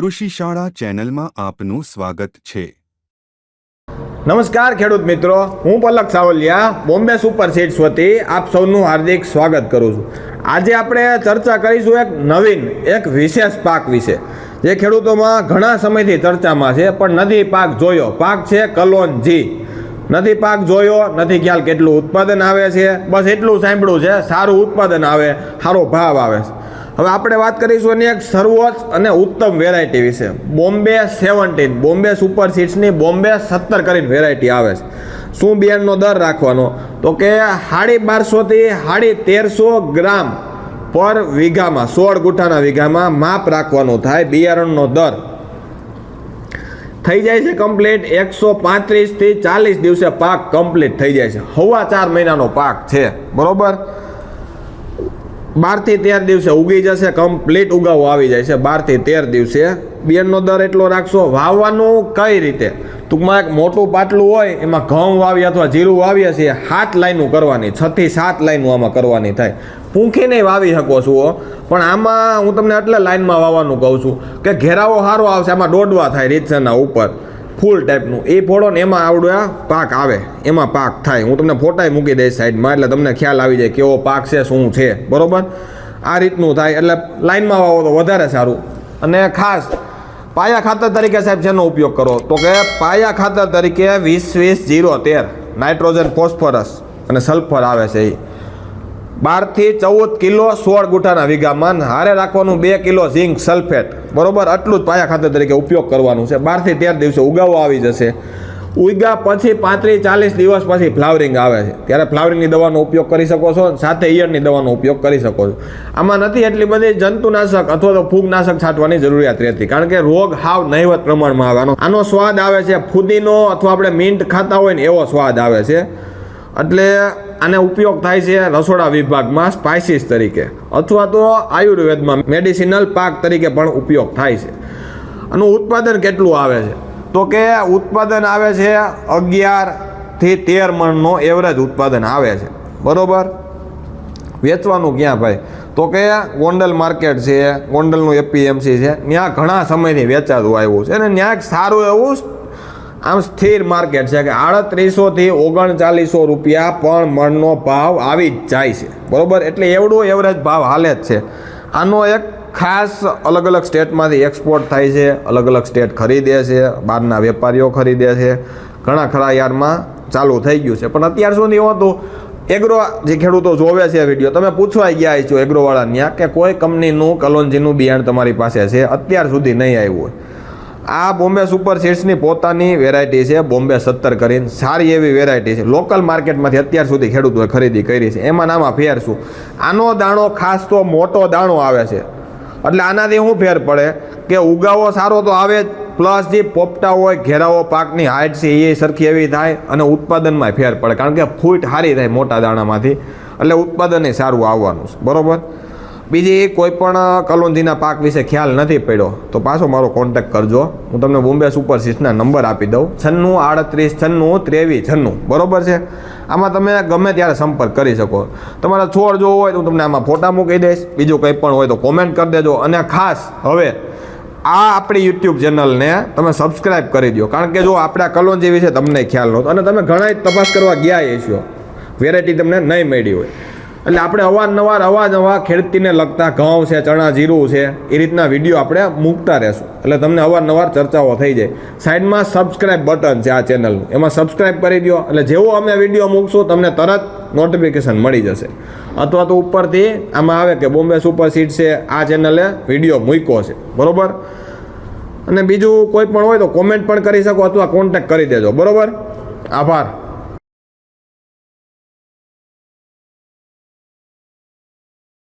કૃષિ શાળા ચેનલમાં આપનું સ્વાગત છે. નમસ્કાર ખેડૂત મિત્રો, હું પલક સાવલિયા, બોમ્બે સુપર સીડ્સ વતી આપ સૌનું હાર્દિક સ્વાગત કરું છું. આજે આપણે ચર્ચા કરીશું એક નવીન, એક વિશેષ પાક વિશે. જે ખેડૂતોમાં ઘણા સમયથી ચર્ચામાં છે, પણ નથી પાક જોયો. પાક છે કલોનજી નથી પાક જોયો, નથી ખ્યાલ કેટલું ઉત્પાદન આવે છે. બસ એટલું સાંભળ્યું છે, સારું ઉત્પાદન આવે, સારો ભાવ આવે છે. હવે આપણે વાત કરીશું એની એક સર્વોચ્ચ અને ઉત્તમ વેરાયટી વિશે. બોમ્બે સેવન્ટીન બોમ્બે સુપર સીટ્સની બોમ્બે સત્તર કરીને વેરાયટી આવે છે. શું બિયારણનો દર રાખવાનો? તો કે સાડી બારસોથી સાડી તેરસો ગ્રામ પર વીઘામાં, સોળ ગુઠાના વીઘામાં માપ રાખવાનું થાય બિયારણનો દર. થઈ જાય છે કમ્પ્લીટ એકસો પાંત્રીસથી ચાલીસ દિવસે પાક કમ્પ્લીટ થઈ જાય છે. હવા ચાર મહિનાનો પાક છે. બરોબર? બારથી તેર દિવસે ઉગી જશે કમ્પ્લીટ ઉગાવો આવી જાય છે. બારથી તેર દિવસે બિયરનો દર એટલો રાખશો. વાવવાનું કઈ રીતે? ટૂંકમાં એક મોટું પાટલું હોય, એમાં ઘઉં વાવીએ અથવા જીરું વાવીએ છીએ, સાત લાઈનું કરવાની, છથી સાત લાઈનું આમાં કરવાની થાય. પૂંખીને વાવી શકો છો પણ આમાં હું તમને એટલે લાઈનમાં વાવવાનું કહું છું કે ઘેરાવો સારો આવશે, આમાં દોડવા થાય રીતસરના ઉપર. ફૂલ ટાઈપનું. એ ફોડો ને એમાં આવડ્યા પાક આવે. એમાં પાક થાય. હું તમને ફોટાય મૂકી દઈશ સાઈડમાં, એટલે તમને ખ્યાલ આવી જાય કેવો પાક છે, શું છે. બરોબર? આ રીતનું થાય. એટલે લાઇનમાં વાવો તો વધારે સારું. અને ખાસ, પાયા ખાતર તરીકે સાહેબ શેનો ઉપયોગ કરો? તો કે પાયા ખાતર તરીકે વીસ વીસ જીરો તેર. નાઇટ્રોજન, ફોસ્ફરસ અને સલ્ફર આવે છે એ બારથી ચૌદ કિલો સોળ ગુઠાના વીઘામાં હારે રાખવાનું બે કિલો ઝીંક સલ્ફેટ. બરોબર? આટલું જ પાયા ખાતર તરીકે ઉપયોગ કરવાનું છે. બારથી તેર દિવસે ઉગાવો આવી જશે. ઉગા પછી પાંત્રીસ ચાલીસ દિવસ પછી ફ્લાવરિંગ આવે છે. ત્યારે ફ્લાવરિંગની દવાનો ઉપયોગ કરી શકો છો સાથે ઈયળની દવાનો ઉપયોગ કરી શકો છો. આમાં નથી એટલી બધી જંતુનાશક અથવા તો ફૂગનાશક છાંટવાની જરૂરિયાત રહેતી, કારણ કે રોગ હાવ નહિવત પ્રમાણમાં આવવાનો. આનો સ્વાદ આવે છે ફુદીનો અથવા આપણે મિન્ટ ખાતા હોય ને એવો સ્વાદ આવે છે. એટલે આને ઉપયોગ થાય છે રસોડા વિભાગમાં સ્પાઇસીસ તરીકે, અથવા તો આયુર્વેદમાં મેડિસિનલ પાક તરીકે પણ ઉપયોગ થાય છે. આનું ઉત્પાદન કેટલું આવે છે? તો કે ઉત્પાદન આવે છે અગિયારથી તેર મણનો એવરેજ ઉત્પાદન આવે છે. બરોબર? વેચવાનું ક્યાં ભાઈ? તો કે ગોંડલ માર્કેટ છે, ગોંડલનું એપીએમસી છે, ત્યાં ઘણા સમયથી વેચાતું આવ્યું છે અને ત્યાં સારું એવું આમ સ્થિર માર્કેટ છે કે આડત્રીસોથી ઓગણચાલીસો રૂપિયા પણ મણનો ભાવ આવી જ જાય છે. બરાબર? એટલે એવડો એવરેજ ભાવ હાલે જ છે. આનો એક ખાસ અલગ અલગ સ્ટેટમાંથી એક્સપોર્ટ થાય છે અલગ અલગ સ્ટેટ ખરીદે છે, બહારના વેપારીઓ ખરીદે છે. ઘણા ખરા યારમાં ચાલુ થઈ ગયું છે. પણ અત્યાર સુધી હતું એગ્રો જે ખેડૂતો જોવે છે વીડિયો, તમે પૂછવા ગયા છો એગ્રોવાળા ત્યાં કે કોઈ કંપનીનું કલોંજીનું બિયાણ તમારી પાસે છે? અત્યાર સુધી નહીં આવ્યું હોય. આ બોમ્બે સુપર સીડ્સની પોતાની વેરાયટી છે. બોમ્બે સત્તર કરીને સારી એવી વેરાયટી છે. લોકલ માર્કેટમાંથી અત્યાર સુધી ખેડૂતોએ ખરીદી કરી છે. એમાં નામાં ફેર શું? આનો દાણો ખાસ તો મોટો દાણો આવે છે. એટલે આનાથી શું ફેર પડે? કે ઉગાવો સારો તો આવે જ પ્લસ જે પોપટા હોય ઘેરાવો પાકની હાઇટ છે, એ સરખી એવી થાય અને ઉત્પાદનમાં ફેર પડે. કારણ કે ફૂટ સારી થાય મોટા દાણામાંથી. એટલે ઉત્પાદન સારું આવવાનું છે. બરોબર? બીજી કોઈ પણ કલોંજીના પાક વિશે ખ્યાલ નથી પડ્યો, તો પાછો મારો કોન્ટેક કરજો. હું તમને બોમ્બે સુપર સીટ્સના નંબર આપી દઉં. છન્નું આડત્રીસ, છન્નું ત્રેવીસ, છન્નું. બરોબર છે? આમાં તમે ગમે ત્યારે સંપર્ક કરી શકો. તમારે છોડ જોવો હોય તો હું તમને આમાં ફોટા મૂકી દઈશ. બીજું કંઈ પણ હોય તો કોમેન્ટ કરી દેજો. અને ખાસ હવે, આ આપણી યુટ્યુબ ચેનલને તમે સબસ્ક્રાઇબ કરી દો કારણ કે જો આપણા કલોંજી વિશે તમને ખ્યાલ નહોતો. અને તમે ઘણા તપાસ કરવા ગયા છો વેરાયટી તમને નહીં મળી હોય. એટલે આપણે અવારનવાર અવાજવા ખેડતીને લગતા ઘઉં છે, ચણા, જીરું છે, એ રીતના વીડિયો આપણે મૂકતા રહેશું. એટલે તમને અવારનવાર ચર્ચાઓ થઈ જાય. સાઈડમાં સબસ્ક્રાઇબ બટન છે આ ચેનલનું એમાં સબસ્ક્રાઇબ કરી દો એટલે જેવો અમે વીડિયો મૂકશું, તમને તરત નોટિફિકેશન મળી જશે. અથવા તો ઉપરથી આમાં આવે કે બોમ્બે સુપર સીટ છે, આ ચેનલે વીડિયો મૂક્યો છે. બરોબર? અને બીજું કોઈ પણ હોય તો કોમેન્ટ પણ કરી શકો અથવા કોન્ટેક્ટ કરી દેજો. બરાબર? આભાર.